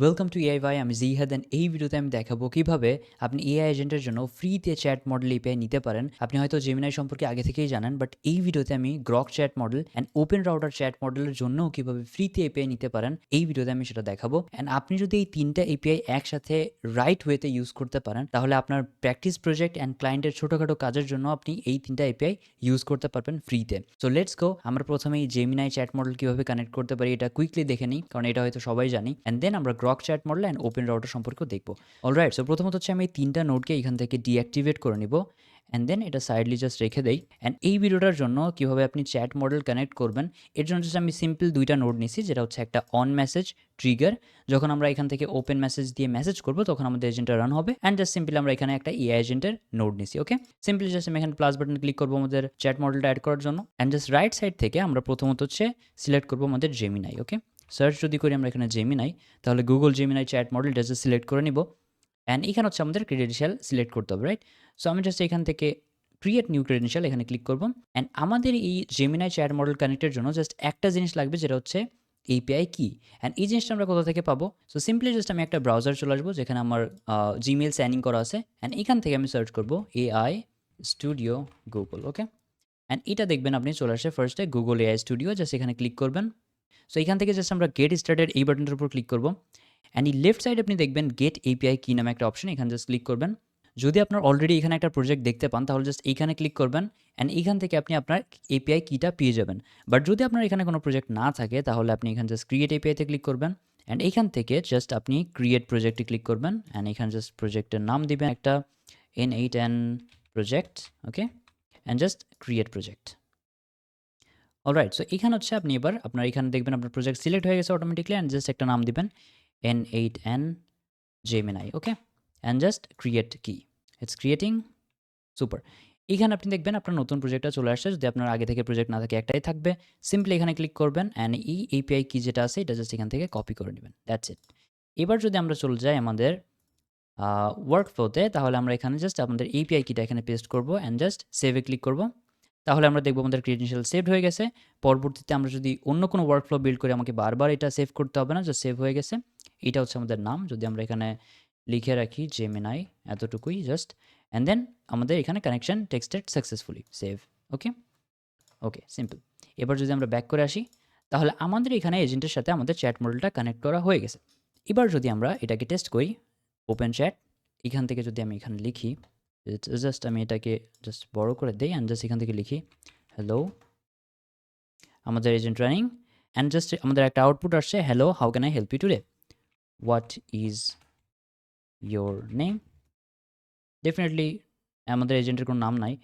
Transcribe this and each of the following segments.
Welcome to AI ভাই, আমি জিহাদ অ্যান্ড এই ভিডিওতে আমি দেখাবো কীভাবে আপনি এআই এজেন্টের জন্য ফ্রিতে চ্যাট মডেল এপিআই নিতে পারেন। আপনি হয়তো জেমিনাই সম্পর্কে আগে থেকেই জানেন বাট এই ভিডিওতে আমি Grok chat model and OpenRouter chat মডেলের জন্যও কীভাবে ফ্রিতে এপিআই নিতে পারেন, এই ভিডিওতে আমি সেটা দেখাবো। অ্যান্ড আপনি যদি এই তিনটা এপিআই একসাথে রাইট ওয়েতে ইউজ করতে পারেন, তাহলে আপনার প্র্যাকটিস প্রজেক্ট অ্যান্ড ক্লায়েন্টের ছোটোখাটো কাজের জন্য আপনি এই তিনটা এপিআই ইউজ করতে পারবেন ফ্রিতে সো লেটস গো আমরা প্রথমে এই জেমিনাই চ্যাট মডেল কীভাবে কানেক্ট করতে পারি, এটা কুইকলি দেখে নিই, কারণ এটা হয়তো সবাই জানি। অ্যান্ড দেন আমরা Grok chat model and OpenRouter সম্পর্কেও দেখব। অলরাইট সো প্রথমত হচ্ছে আমি তিনটা নোটকে এখান থেকে ডিঅ্যাক্টিভেট করে নিব অ্যান্ড দেন এটা সাইডলি জাস্ট রেখে দেই। অ্যান্ড এই ভিডিওটার জন্য কীভাবে আপনি চ্যাট মডেল কানেক্ট করবেন, এর জন্য জাস্ট আমি সিম্পল দুইটা নোট নিছি, যেটা হচ্ছে একটা অন মেসেজ ট্রিগার যখন আমরা এখান থেকে ওপেন মেসেজ দিয়ে মেসেজ করব, তখন আমাদের এজেন্টটা রান হবে অ্যান্ড জাস্ট সিম্পলি আমরা এখানে একটা এআই এজেন্টের নোট নিছি ওকে সিম্পলি জাস্ট আমি এখানে প্লাস বাটন ক্লিক করব আমাদের চ্যাট মডেলটা অ্যাড করার জন্য অ্যান্ড জাস্ট রাইট সাইড থেকে আমরা প্রথমত হচ্ছে সিলেক্ট করব আমাদের জেমিনাই ওকে সার্চ যদি করি আমরা এখানে জেমিনাই তাহলে গুগল জেমিনাই চ্যাট মডেলটা জাস্ট সিলেক্ট করে নিব। অ্যান্ড এখানে হচ্ছে আমাদের ক্রেডেন্সিয়াল সিলেক্ট করতে হবে রাইট সো আমি জাস্ট এখান থেকে ক্রিয়েট নিউ ক্রেডেন্সিয়াল এখানে ক্লিক করব। অ্যান্ড আমাদের এই জেমিনাই চ্যাট মডেল কানেক্টের জন্য জাস্ট একটা জিনিস লাগবে, যেটা হচ্ছে এপিআই কি অ্যান্ড এই জিনিসটা আমরা কোথা থেকে পাবো? সো সিম্পলি জাস্ট আমি একটা ব্রাউজার চলে আসব, যেখানে আমার জিমেল স্যানিং করা আছে। অ্যান্ড এখান থেকে আমি সার্চ করব AI studio Google okay and এটা দেখবেন আপনি চলে আসে ফার্স্টে গুগল এআই স্টুডিও জাস্ট এখানে ক্লিক করবেন। সো এখান থেকে জাস্ট আমরা গেট স্টার্টেড এই বাটনটার উপর ক্লিক করব। অ্যান্ড এই লেফট সাইড আপনি দেখবেন গেট এপিআই কি নামে একটা অপশন এখানে জাস্ট ক্লিক করবেন। যদি আপনার অলরেডি এখানে একটা প্রজেক্ট দেখতে পান, তাহলে জাস্ট এইখানে ক্লিক করবেন। অ্যান্ড এইখান থেকে আপনি আপনার এপিআই কিটা পেয়ে যাবেন। বাট যদি আপনার এখানে কোনো প্রজেক্ট না থাকে, তাহলে আপনি এখানে জাস্ট ক্রিয়েট এপিআইতে ক্লিক করবেন। অ্যান্ড এইখান থেকে জাস্ট আপনি ক্রিয়েট প্রজেক্টে ক্লিক করবেন। অ্যান্ড এখানে জাস্ট প্রজেক্টের নাম দিবেন একটা N eight N project okay and just create project alright so এখানে হচ্ছে আপনি এবার আপনার এখানে দেখবেন আপনার প্রজেক্ট সিলেক্ট হয়ে গেছে অটোমেটিকলি অ্যান্ড জাস্ট একটা নাম দিবেন N eight N Gemini okay and just create key it's creating super এখানে আপনি দেখবেন আপনার নতুন প্রজেক্টটা চলে আসছে, যদি আপনার আগে থেকে প্রজেক্ট না থাকে একটাই থাকবে। সিম্পলি এখানে ক্লিক করবেন অ্যান্ড এই এপিআই কি যেটা আছে, এটা জাস্ট এখান থেকে কপি করে নেবেন। দ্যাটস ইট এবার যদি আমরা চলে যাই আমাদের ওয়ার্ক ফ্লোতে তাহলে আমরা এখানে জাস্ট আমাদের এপিআই কিটা এখানে পেস্ট করব অ্যান্ড জাস্ট সেভে ক্লিক করব। তাহলে আমরা দেখব আমাদের ক্রিডেন্সিয়াল সেভ হয়ে গেছে। পরবর্তীতে আমরা যদি অন্য কোনো ওয়ার্ক ফ্লো বিল্ড করি আমাকে বারবার এটা সেভ করতে হবে না জাস্ট সেভ হয়ে গেছে। এটা হচ্ছে আমাদের নাম। যদি আমরা এখানে লিখে রাখি জেমিনাই এতটুকুই জাস্ট অ্যান্ড দেন আমাদের এখানে connection tested successfully save okay okay simple এবার যদি আমরা ব্যাক করে আসি, তাহলে আমাদের এখানে এজেন্টের সাথে আমাদের চ্যাট মডেলটা কানেক্ট করা হয়ে গেছে। এবার যদি আমরা এটাকে টেস্ট করি ওপেন চ্যাট এখান থেকে যদি আমি এখানে লিখি জাস্ট আমি এটাকে জাস্ট বড় করে দিই অ্যান্ড জাস্ট এখান থেকে লিখি হ্যালো আমাদের এজেন্ট রানিং অ্যান্ড জাস্ট আমাদের একটা আউটপুট আসছে hello how can I help you today what is your name definitely আমাদের এজেন্টের কোনো নাম নাই।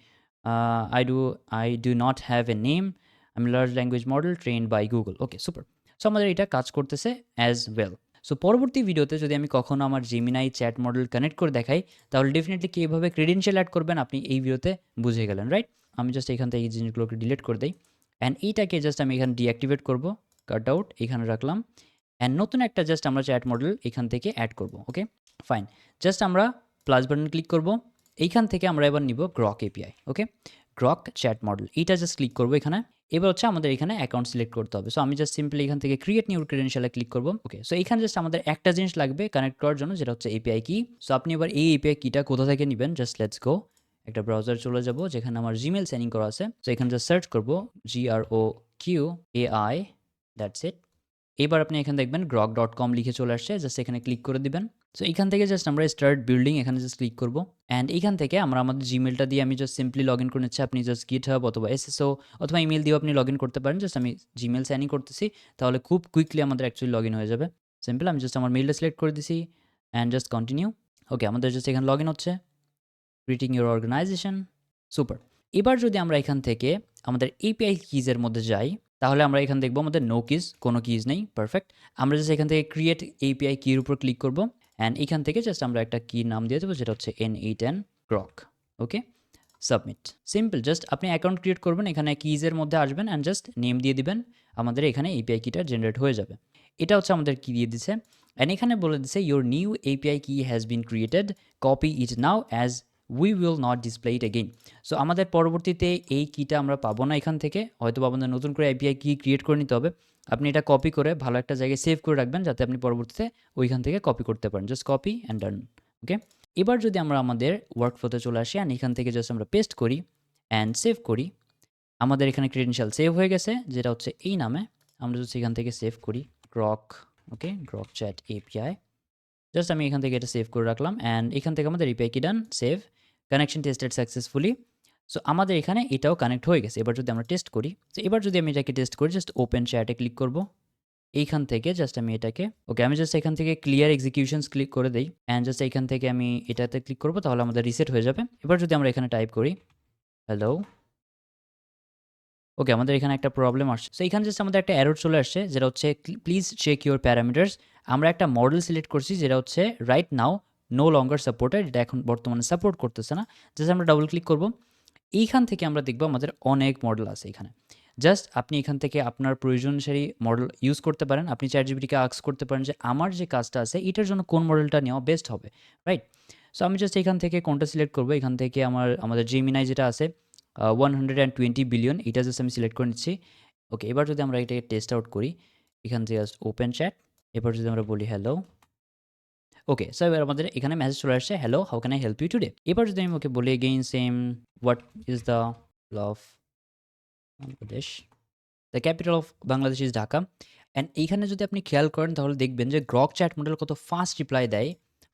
I do I do not have a name আমি large language model trained by Google okay super so আমাদের এটা কাজ করতেছে অ্যাজ ওয়েল সো পরবর্তী ভিডিওতে যদি আমি কখনো আমার জেমিনাই চ্যাট মডেল কানেক্ট করে দেখাই, তাহলে ডেফিনেটলি কীভাবে ক্রেডেন্সিয়াল অ্যাড করবেন আপনি এই ভিডিওতে বুঝে গেলেন রাইট আমি জাস্ট এখান থেকে এই জিনিসগুলোকে ডিলিট করে দিই। অ্যান্ড এইটাকে জাস্ট আমি এখানে ডিঅ্যাক্টিভেট করব কাট আউট এখানে রাখলাম। অ্যান্ড নতুন একটা জাস্ট আমরা চ্যাট মডেল এখান থেকে অ্যাড করব ওকে ফাইন জাস্ট আমরা প্লাস বাটন ক্লিক করব। এইখান থেকে আমরা এবার নিব Grok API okay Grok chat model এইটা জাস্ট ক্লিক করব এখানে। এবার হচ্ছে আমাদের এখানে অ্যাকাউন্ট সিলেক্ট করতে হবে। সো আমি জাস্ট সিম্পলি এখান থেকে ক্রিয়েট নিউ ক্রেডেন্সিয়ালে ক্লিক করব। ওকে সো এখানে জাস্ট আমাদের একটা জিনিস লাগবে কানেক্ট করার জন্য, যেটা হচ্ছে এপিআই কি সো আপনি এবার এই এপিআই কিটা কোথা থেকে নেবেন? জাস্ট লেটস গো একটা ব্রাউজার চলে যাব, যেখানে আমার জিমেল সাইনিং করা আছে। সো এখানে জাস্ট সার্চ করব G R O Q A I that's it এবার আপনি এখানে দেখবেন গ্রক ডট কম লিখে চলে আসছে। জাস্ট এখানে ক্লিক করে দিবেন। সো এখান থেকে জাস্ট আমরা স্টার্ট বিল্ডিং এখানে জাস্ট ক্লিক করব। অ্যান্ড এখান থেকে আমরা আমাদের জিমেলটা দিয়ে আমি জাস্ট সিম্পলি লগ ইন করে নিচ্ছি। আপনি জাস্ট গিট হাব অথবা এস এসএসও অথবা ইমেল দিয়েও আপনি লগ ইন করতে পারেন। জাস্ট আমি জিমেল সাইন করতেছি। তাহলে খুব কুইকলি আমাদের অ্যাকচুয়ালি লগ ইন হয়ে যাবে। সিম্পল আমি জাস্ট আমার মেলটা সিলেক্ট করে দিছি। অ্যান্ড জাস্ট কন্টিনিউ ওকে আমাদের জাস্ট এখানে লগ ইন হচ্ছে। রিটিং ইউর অর্গানাইজেশন সুপার এবার যদি আমরা এখান থেকে আমাদের এপিআই কিজের মধ্যে যাই, তাহলে আমরা এখানে দেখব আমাদের নো কিজ কোনো কিজ নেই। পারফেক্ট আমরা জাস্ট এখান থেকে ক্রিয়েট এপিআই কির উপর ক্লিক করব। অ্যান্ড এখান থেকে জাস্ট আমরা একটা কি নাম দিয়ে দেবো, যেটা হচ্ছে N eight N Grok okay submit simple just আপনি অ্যাকাউন্ট ক্রিয়েট করবেন, এখানে কিজের মধ্যে আসবেন অ্যান্ড জাস্ট নেম দিয়ে দিবেন, আমাদের এখানে এপিআই কিটা জেনারেট হয়ে যাবে। এটা হচ্ছে আমাদের কি দিয়ে দিছে। অ্যান্ড এখানে বলে দিছে your new API key has been created copy it now as we will not display it again so আমাদের পরবর্তীতে এই কিটা আমরা পাবো না এখান থেকে হয়তো আমাদের নতুন করে এপিআই কি ক্রিয়েট করে নিতে হবে। আপনি এটা কপি করে ভালো একটা জায়গায় সেভ করে রাখবেন যাতে আপনি পরবর্তীতে ওইখান থেকে কপি করতে পারেন। Just copy and done okay এবার যদি আমরা আমাদের ওয়ার্ক ফ্লোতে চলে আসি অ্যান্ড এখান থেকে জাস্ট আমরা পেস্ট করি অ্যান্ড সেভ করি, আমাদের এখানে ক্রেডেনশিয়াল সেভ হয়ে গেছে, যেটা হচ্ছে এই নামে। আমরা যদি এখান থেকে সেভ করি Grok okay Grok chat API just আমি এখান থেকে এটা সেভ করে রাখলাম অ্যান্ড এখান থেকে আমাদের API key done save connection tested successfully so আমাদের এখানে এটাও কানেক্ট হয়ে গেছে। এবার যদি আমরা টেস্ট করি, তো এবার যদি আমি এটাকে টেস্ট করি জাস্ট ওপেন চ্যাটে ক্লিক করব। এইখান থেকে জাস্ট আমি এটাকে ওকে আমি জাস্ট এখান থেকে ক্লিয়ার এক্সিকিউশনস ক্লিক করে দিই অ্যান্ড জাস্ট এখান থেকে আমি এটাতে ক্লিক করব, তাহলে আমাদের রিসেট হয়ে যাবে। এবার যদি আমরা এখানে টাইপ করি হ্যালো ওকে আমাদের এখানে একটা প্রবলেম আসছে। সো এখানে জাস্ট আমাদের একটা অ্যারোড চলে আসছে, যেটা হচ্ছে প্লিজ চেক ইউর প্যারামিটার্স আমরা একটা মডেল সিলেক্ট করছি, যেটা হচ্ছে right now no longer supported এটা এখন বর্তমানে সাপোর্ট করতেছে না। জাস্ট আমরা ডাবল ক্লিক করব। এইখান থেকে আমরা দেখব আমাদের অনেক মডেল আছে এখানে। জাস্ট আপনি এখান থেকে আপনার প্রয়োজনসারী মডেল ইউজ করতে পারেন। আপনি চ্যাট জিবিটিকে আক্স করতে পারেন যে, আমার যে কাজটা আছে, এটার জন্য কোন মডেলটা নেওয়া বেস্ট হবে? রাইট সো আমি জাস্ট এখান থেকে কোনটা সিলেক্ট করব। এখান থেকে আমার, আমাদের জেমিনাই যেটা আছে one hundred and twenty billion এটা জাস্ট আমি সিলেক্ট করে নিচ্ছি। ওকে এবার যদি আমরা এটাকে টেস্ট আউট করি, এখান থেকে ওপেন চ্যাট এবার যদি আমরা বলি হ্যালো ওকে সো আমাদের এখানে মেসেজ চলে আসছে hello how can I help you today এবার যদি আমি ওকে বলি again same what is the love Bangladesh the capital of Bangladesh is Dhaka and এইখানে যদি আপনি খেয়াল করেন, তাহলে দেখবেন যে গ্রক চ্যাট মডেল কত ফাস্ট রিপ্লাই দেয়।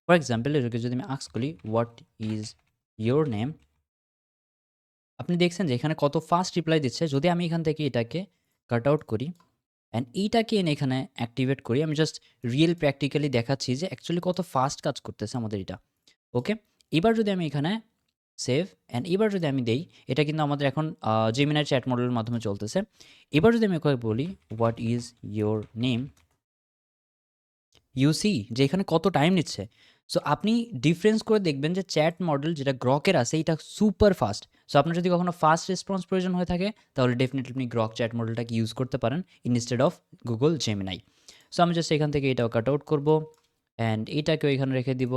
ফর এক্সাম্পল এটাকে যদি আমি আক্স করি হোয়াট ইজ ইয়োর নেম আপনি দেখছেন যে এখানে কত ফাস্ট রিপ্লাই দিচ্ছে। যদি আমি এখান থেকে এটাকে কাট আউট করি অ্যান্ড এইটাকে এনে এখানে অ্যাক্টিভেট করি? আমি জাস্ট রিয়েল প্র্যাকটিক্যালি দেখাচ্ছি যে অ্যাকচুয়ালি কত ফাস্ট কাজ করতেছে আমাদের এটা। ওকে এবার যদি আমি এখানে সেভ অ্যান্ড এবার যদি আমি দেই, এটা কিন্তু আমাদের এখন জেমিনার চ্যাট মডেলের মাধ্যমে চলতেছে। এবার যদি আমি ওকে বলি what is your name you see যে এখানে কত টাইম নিচ্ছে। সো আপনি ডিফারেন্স করে দেখবেন যে চ্যাট মডেল যেটা গ্রকের আছে, এটা সুপার ফাস্ট সো আপনার যদি কখনো ফাস্ট রেসপন্স প্রয়োজন হয়ে থাকে, তাহলে ডেফিনেটলি আপনি গ্রক চ্যাট মডেলটাকে ইউজ করতে পারেন instead of Google Gemini so আমি জাস্ট এখান থেকে এটাও কাট আউট করব অ্যান্ড এটাকেও এখানে রেখে দিব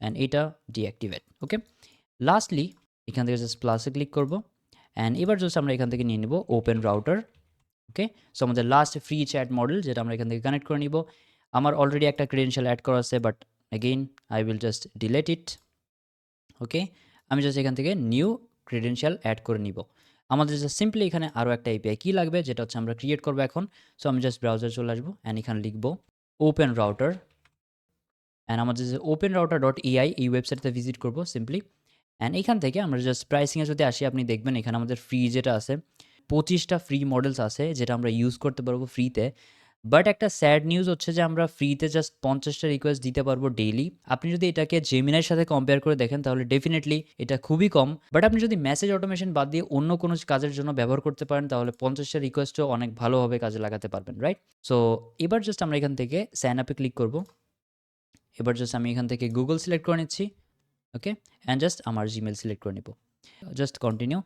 অ্যান্ড এটা ডিঅ্যাক্টিভেট ওকে লাস্টলি এখান থেকে জাস্ট প্লাসে ক্লিক করব অ্যান্ড এবার জাস্ট আমরা এখান থেকে নিয়ে নিব ওপেন রাউটার ওকে সো আমাদের লাস্ট ফ্রি চ্যাট মডেল যেটা আমরা এখান থেকে কানেক্ট করে নিব। আমার অলরেডি একটা ক্রেডেনশিয়াল অ্যাড করা আছে but again I will just delete it okay আমি জাস্ট এখান থেকে নিউ ক্রেডেনশিয়াল অ্যাড করে নিব। আমাদের জাস্ট সিম্পলি এখানে আরও একটা এপিআই কী লাগবে, যেটা হচ্ছে আমরা ক্রিয়েট করব এখন। সো আমি জাস্ট ব্রাউজার চলে আসব অ্যান্ড এখানে লিখব ওপেন রাউটার অ্যান্ড আমাদের যে ওপেন রাউটার ডট ইআই এই ওয়েবসাইটতে ভিজিট করব সিম্পলি অ্যান্ড এখান থেকে আমরা জাস্ট প্রাইসিংয়ে যদি আসি, আপনি দেখবেন এখানে আমাদের ফ্রি যেটা আছে, পঁচিশটা ফ্রি মডেলস আছে, যেটা আমরা ইউজ করতে পারব ফ্রিতে বাট একটা স্যাড নিউজ হচ্ছে যে আমরা ফ্রিতে জাস্ট পঞ্চাশটা রিকোয়েস্ট দিতে পারব ডেইলি আপনি যদি এটাকে জেমিনার সাথে কম্পেয়ার করে দেখেন, তাহলে ডেফিনেটলি এটা খুবই কম। বাট আপনি যদি মেসেজ অটোমেশন বাদ দিয়ে অন্য কোনো কাজের জন্য ব্যবহার করতে পারেন, তাহলে পঞ্চাশটা রিকোয়েস্টও অনেক ভালোভাবে কাজে লাগাতে পারবেন রাইট সো এবার জাস্ট আমরা এখান থেকে স্যান আপে ক্লিক করব। এবার জাস্ট আমি এখান থেকে গুগল সিলেক্ট করে নিচ্ছি ওকে অ্যান্ড জাস্ট আমার জিমেল সিলেক্ট করে নিব। জাস্ট কন্টিনিউ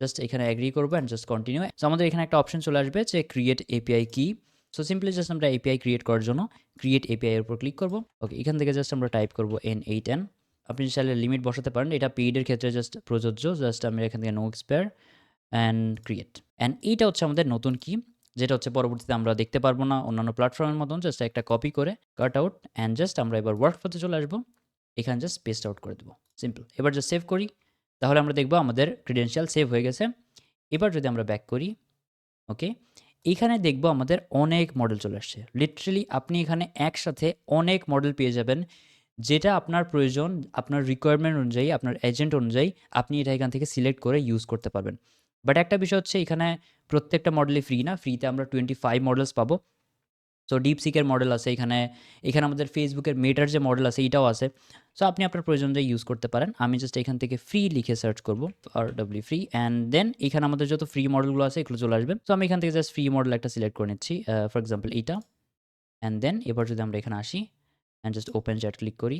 জাস্ট এখানে অ্যাগ্রি করব অ্যান্ড জাস্ট কন্টিনিউ আমাদের এখানে একটা অপশন চলে আসবে যে create API key so simply just আমরা এপিআই ক্রিয়েট করার জন্য ক্রিয়েট এপিআই এর উপর ক্লিক করব। ওকে এখান থেকে জাস্ট আমরা টাইপ করব এন এইট এন আপনি চাইলে লিমিট বসাতে পারেন। এটা পেইডের ক্ষেত্রে জাস্ট প্রযোজ্য। জাস্ট আমরা এখান থেকে no expire and create and এইটা হচ্ছে আমাদের নতুন কি যেটা হচ্ছে পরবর্তীতে আমরা দেখতে পারব না অন্যান্য প্ল্যাটফর্মের মতন। জাস্ট একটা কপি করে কাট আউট অ্যান্ড জাস্ট আমরা এবার ওয়ার্ক করতে চলে আসব। এখানে জাস্ট পেস্ট আউট করে দেবো। সিম্পল এবার জাস্ট সেভ করি। তাহলে আমরা দেখব আমাদের ক্রিডেন্সিয়াল সেভ হয়ে গেছে। এবার যদি আমরা ব্যাক করি ওকে এখানে দেখব আমাদের অনেক মডেল চলে আসছে। লিটারেলি আপনি এখানে একসাথে অনেক মডেল পেয়ে যাবেন, যেটা আপনার প্রয়োজন, আপনার রিকোয়ারমেন্ট অনুযায়ী, আপনার এজেন্ট অনুযায়ী আপনি এটা এখান থেকে সিলেক্ট করে ইউজ করতে পারবেন। বাট একটা বিষয় হচ্ছে এখানে প্রত্যেকটা মডেলই ফ্রি না ফ্রিতে আমরা টোয়েন্টি ফাইভ মডেলস পাবো। সো ডিপসিকের মডেল আছে, এখানে এখানে আমাদের ফেসবুকের মেটার যে মডেল আছে, এটাও আছে। সো আপনি আপনার প্রয়োজন অনুযায়ী ইউজ করতে পারেন। আমি জাস্ট এখান থেকে ফ্রি লিখে সার্চ করব আর ডাব্লিউ ফ্রি অ্যান্ড দেন এখানে আমাদের যত ফ্রি মডেলগুলো আছে, এগুলো চলে আসবে। সো আমি এখান থেকে জাস্ট ফ্রি মডেল একটা সিলেক্ট করে নিচ্ছি ফর এক্সাম্পল এইটা। অ্যান্ড দেন এবার যদি আমরা এখানে আসি and just open chat click করি।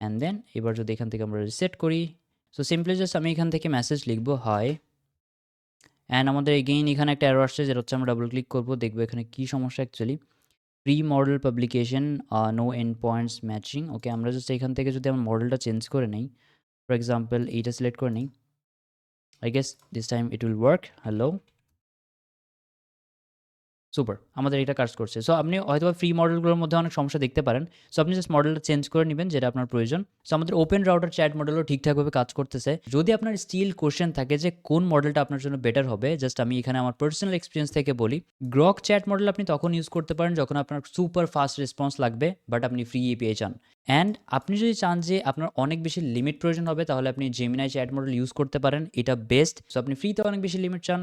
অ্যান্ড দেন এবার যদি এখান থেকে আমরা রিসেট করি। সো সিম্পলি জাস্ট আমি এখান থেকে মেসেজ লিখব হয় অ্যান্ড আমাদের এগেইন এখানে একটা অ্যারো আসছে, যেটা হচ্ছে আমরা ডাবল ক্লিক করব, দেখব এখানে কী সমস্যা actually pre model publication no endpoints matching okay আমরা জাস্ট এখান থেকে যদি আমার মডেলটা চেঞ্জ করে নিই ফর এক্সাম্পল এইটা সিলেক্ট করে নিই I guess this time it will work hello super আমাদের এটা কাজ করছে। সো আপনি হয়তো ফ্রি মডেলগুলোর মধ্যে অনেক সমস্যা দেখতে পারেন। সো আপনি জাস্ট মডেলটা চেঞ্জ করে নেবেন, যেটা আপনার প্রয়োজন। সো আমাদের ওপেন রাউটার চ্যাট মডেলও ঠিকঠাকভাবে কাজ করতেছে। যদি আপনার স্টিল কোশ্চেন থাকে যে কোন মডেলটা আপনার জন্য বেটার হবে জাস্ট আমি এখানে আমার পার্সোনাল এক্সপিরিয়েন্স থেকে বলি। গ্রক চ্যাট মডেল আপনি তখন ইউজ করতে পারেন যখন আপনার সুপার ফাস্ট রেসপন্স লাগবে বাট আপনি ফ্রি এপিআই চান। অ্যান্ড আপনি যদি চান যে আপনার অনেক বেশি লিমিট প্রয়োজন হবে, তাহলে আপনি জেমিনাই চ্যাট মডেল ইউজ করতে পারেন। এটা বেস্ট সো আপনি ফ্রিতে অনেক বেশি লিমিট চান।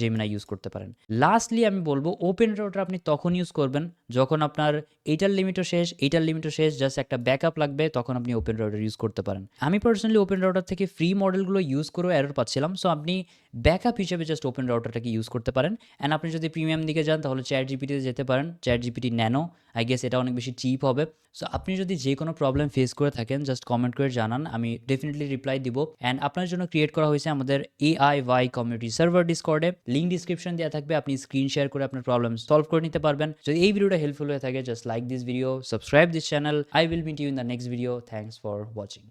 জেমিনাই ইউজ করতে পারেন। লাস্টলি আমি বলব ওপেন রাউটার আপনি তখন ইউজ করবেন যখন আপনার এইটার লিমিটও শেষ, এইটার লিমিটও শেষ জাস্ট একটা ব্যাকআপ লাগবে, তখন আপনি ওপেন রাউটার ইউজ করতে পারেন। আমি পার্সোনালি ওপেন রাউটার থেকে ফ্রি মডেলগুলো ইউজ করেও এরর পাচ্ছিলাম সো আপনি ব্যাকআপ হিসেবে জাস্ট ওপেন রাউটারটাকে ইউজ করতে পারেন। অ্যান্ড আপনি যদি প্রিমিয়াম দিকে যান, তাহলে চ্যাট জিপিটিতে যেতে পারেন chat GPT nano I guess এটা অনেক বেশি চিপ হবে। সো আপনি যদি যে কোনো প্রবলেম ফেস করে থাকেন জাস্ট কমেন্ট করে জানান, আমি ডেফিনেটলি রিপ্লাই দিব। অ্যান্ড আপনার জন্য ক্রিয়েট করা হয়েছে আমাদের এআই ওয়াই কমিউনিটি সার্ভার ডিসকর্ডে লিঙ্ক ডিসক্রিপশন দেওয়া থাকবে, আপনি স্ক্রিন শেয়ার করে আপনার প্রবলেম সলভ করে নিতে পারবেন। যদি এই ভিডিওটা হেল্পফুল হয়ে থাকে just like this video subscribe this channel I will meet you in the next video thanks for watching